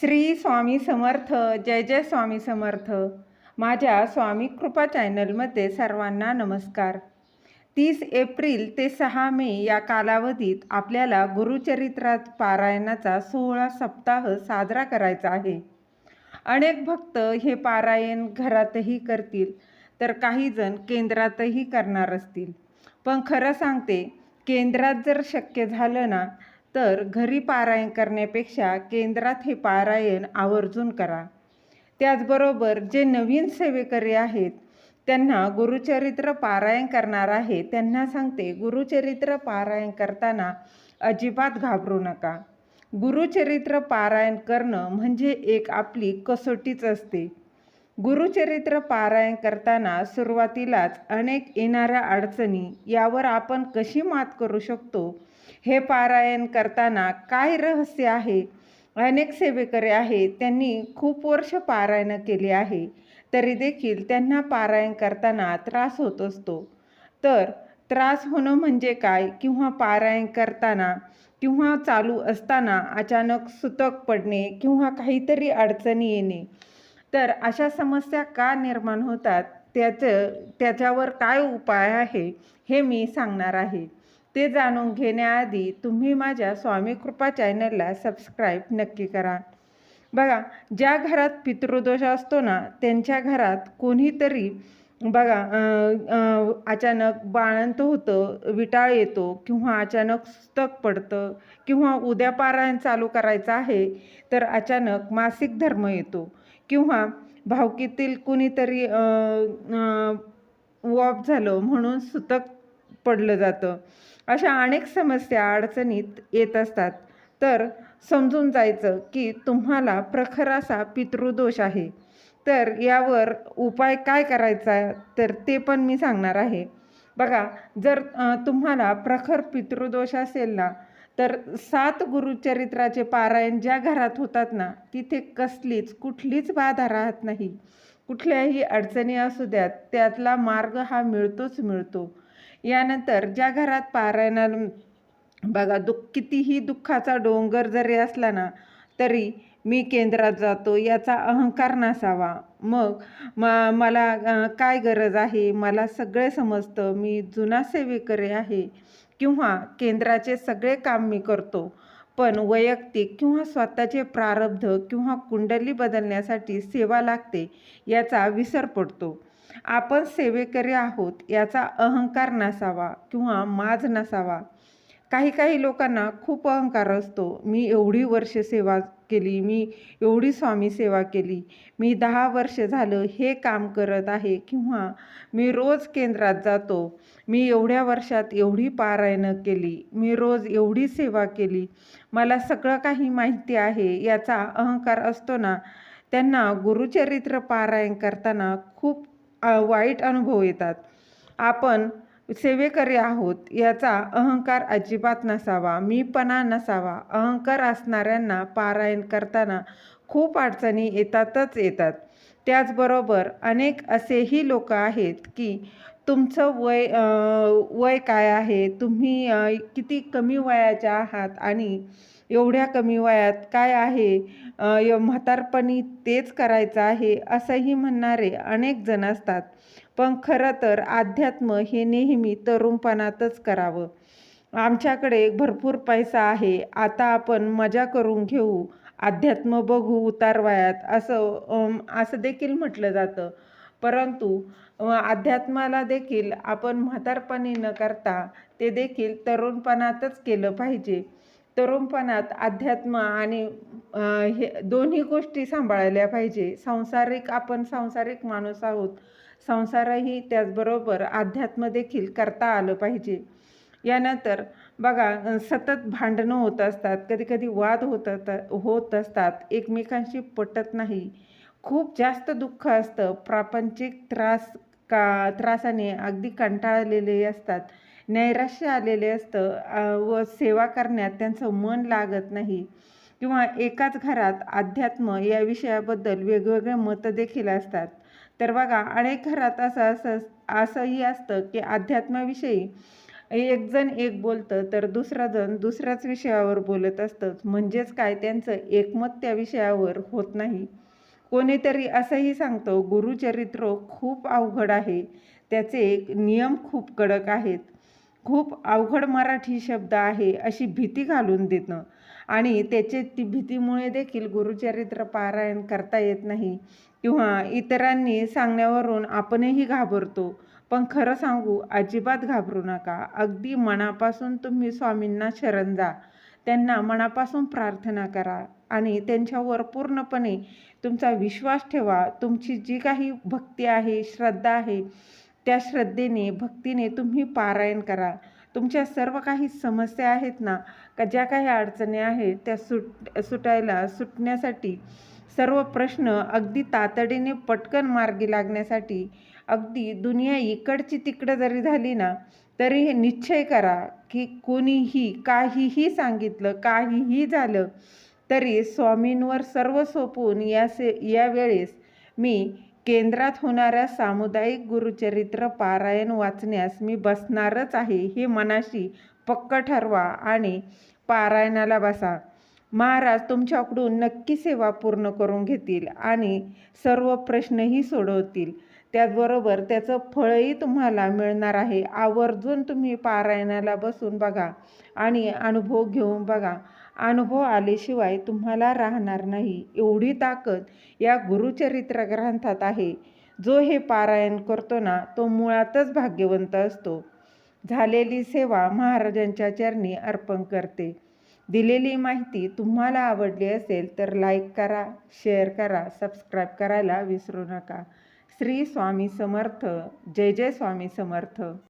श्री स्वामी समर्थ जय जय स्वामी समर्थ. माझ्या स्वामी कृपा चॅनलमध्ये सर्वांना नमस्कार. तीस एप्रिल ते सहा मे या कालावधीत आपल्याला गुरुचरित्रात पारायणाचा सोहळा सप्ताह साजरा करायचा आहे. अनेक भक्त हे पारायण घरातही करतील तर काही जण केंद्रातही करणार असतील. पण खरं सांगते केंद्रात जर शक्य झालं ना तर घरी पारायण करण्यापेक्षा केंद्रात हे पारायण आवर्जून करा. त्याचबरोबर जे नवीन सेवेकरी आहेत त्यांना गुरुचरित्र पारायण करणार आहे त्यांना सांगते गुरुचरित्र पारायण करताना अजिबात घाबरू नका. गुरुचरित्र पारायण करणं म्हणजे एक आपली कसोटीच असते. गुरुचरित्र पारायण करताना सुरुवातीलाच अनेक येणाऱ्या अडचणी यावर आपण कशी मात करू शकतो हे पारायण करताना काय रहस्य आहे? अनेक सेवेकरी आहेत त्यांनी खूप वर्ष पारायण केले आहे तरी देखील त्यांना पारायण करताना त्रास होत असतो. तर त्रास होणं म्हणजे काय? किंवा पारायण करताना किंवा चालू असताना अचानक सुतक पडणे किंवा काहीतरी अडचणी येणे. तर अशा समस्या का निर्माण होतात? त्याचं त्याच्यावर काय उपाय आहे हे मी सांगणार आहे. ते जाणून घेण्याआधी तुम्ही माझ्या स्वामी कृपा चॅनलला सबस्क्राईब नक्की करा. बघा ज्या घरात पितृदोष असतो ना त्यांच्या घरात कोणीतरी बघा अचानक बाळंत होतं विटाळ येतो किंवा अचानक सुस्तक पडतं किंवा उद्या पारायण चालू करायचं आहे तर अचानक मासिक धर्म येतो. किंवा भावकीतील कुणीतरी वॉप झालं म्हणून सुतक पडलं जातं. अशा अनेक समस्या अडचणीत येत असतात. तर समजून जायचं की तुम्हाला प्रखर असा पितृदोष आहे. तर यावर उपाय काय करायचा तर ते पण मी सांगणार आहे. बघा जर तुम्हाला प्रखर पितृदोष असेल ना तर सात गुरुचरित्राचे पारायण ज्या घरात होतात ना तिथे कसलीच कुठलीच बाधा राहत नाही. कुठल्याही अडचणी असू द्यात त्यातला मार्ग हा मिळतोच मिळतो. यानंतर ज्या घरात पारायणा बघा दुःख कितीही दुःखाचा डोंगर जरी असला ना तरी मी केंद्रात जातो याचा अहंकार नसावा. मग म मला काय गरज आहे? मला सगळे समजतं मी जुना सेवेकरी आहे किंवा केंद्राचे सगळे काम मी करतो. पण वैयक्तिक किंवा स्वतःचे प्रारब्ध किंवा कुंडली बदलण्यासाठी सेवा लागते याचा विसर पडतो. आपण सेवेकरी आहोत याचा अहंकार नसावा किंवा माज नसावा. काही काही लोकांना खूप अहंकार असतो. मी एवढी वर्ष सेवा केली मी एवढी स्वामी सेवा केली मी दहा वर्ष झालं हे काम करत आहे किंवा मी रोज केंद्रात जातो मी एवढ्या वर्षात एवढी पारायणं केली मी रोज एवढी सेवा केली. मला सगळं काही माहिती आहे याचा अहंकार असतो ना. त्यांना गुरुचरित्र पारायण करताना खूप वाईट अनुभव येतात. आपण सेवेकरी आहोत याचा अहंकार अजिबात नसावा मीपणा नसावा. अहंकार असणाऱ्यांना पारायण करताना खूप अडचणी येतातच येतात. त्याचबरोबर अनेक असेही लोक आहेत की तुमचं वय वय काय आहे? तुम्ही किती कमी वयाच्या आहात? आणि एवढ्या कमी वयात काय आहे? म्हातारपणी तेच करायचं आहे असंही म्हणणारे अनेक जण असतात. पण खरं तर अध्यात्म हे नेहमी तरुणपणातच करावं. आमच्याकडे भरपूर पैसा आहे. आता आपण मजा करून घेऊ. अध्यात्म बघू उतारवायात असं असं देखील म्हटलं जातं. परंतु अध्यात्माला देखील आपण म्हातारपणी न करता ते देखील तरुणपणातच केलं पाहिजे. तरुणपणात अध्यात्म आणि हे दोन्ही गोष्टी सांभाळल्या पाहिजे. सांसारिक आपण सांसारिक माणूस आहोत. संसारही त्याचबरोबर अध्यात्म देखील करता आलं पाहिजे. यानंतर बघा सतत भांडणं होत असतात. कधी कधी वाद होत होत असतात. एकमेकांशी पटत नाही. खूप जास्त दुःख असतं. प्रापंचिक त्रास का त्रासाने अगदी कंटाळलेले असतात. नैराश्य आलेले असतं व सेवा करण्यात त्यांचं मन लागत नाही. किंवा एकाच घरात अध्यात्म या विषयाबद्दल वेगवेगळे मतं देखील असतात. तर बघा अनेक घरात असं असं असंही असतं की अध्यात्माविषयी एक जण एक बोलतं तर दुसरा जण दुसऱ्याच विषयावर बोलत असतं. म्हणजेच काय? त्यांचं एकमत त्या विषयावर होत नाही. कोणीतरी असंही सांगतो गुरुचरित्र खूप अवघड आहे. त्याचे नियम खूप कडक आहेत. खूप अवघड मराठी शब्द आहे अशी भीती घालून देणं. आणि त्याचे ती भीतीमुळे देखील गुरुचरित्र पारायण करता येत नाही. किंवा इतरांनी सांगण्यावरून आपणही घाबरतो. पण खरं सांगू अजिबात घाबरू नका. अगदी मनापासून तुम्ही स्वामींना शरण जा. त्यांना मनापासून प्रार्थना करा. आणि त्यांच्यावर पूर्णपणे तुमचा विश्वास ठेवा. तुमची जी काही भक्ती आहे श्रद्धा आहे त्या श्रद्धेने भक्तीने तुम्ही पारायण करा. तुमच्या सर्व काही समस्या आहेत ना का ज्या काही अडचणी आहेत त्या सुट सुटायला सुटण्यासाठी सर्व प्रश्न अगदी तातडीने पटकन मार्गी लागण्यासाठी अगदी दुनिया इकडची तिकडं जरी झाली ना तरी हे निश्चय करा की कोणीही काहीही सांगितलं काहीही झालं तरी स्वामींवर सर्व सोपवून यासे यावेळेस मी केंद्रात होणाऱ्या सामुदायिक गुरुचरित्र पारायण वाचण्यास मी बसणारच आहे हे मनाशी पक्क ठरवा आणि पारायणाला बसा. महाराज तुमच्याकडून नक्की सेवा पूर्ण करून घेतील आणि सर्व प्रश्नही सोडवतील. त्याचबरोबर त्याचं फळही तुम्हाला मिळणार आहे. आवर्जून तुम्ही पारायणाला बसून बघा आणि अनुभव घेऊन बघा. अनुभव आल्याशिवाय तुम्हाला राहणार नाही. एवढी ताकद या गुरुचरित्र ग्रंथात आहे. जो हे पारायण करतो ना तो मुळातच भाग्यवंत असतो. झालेली सेवा महाराजांच्या चरणी अर्पण करते. दिलेली माहिती तुम्हाला आवडली असेल तर लाईक करा शेअर करा सबस्क्राईब करायला विसरू नका. श्री स्वामी समर्थ. जय जय स्वामी समर्थ.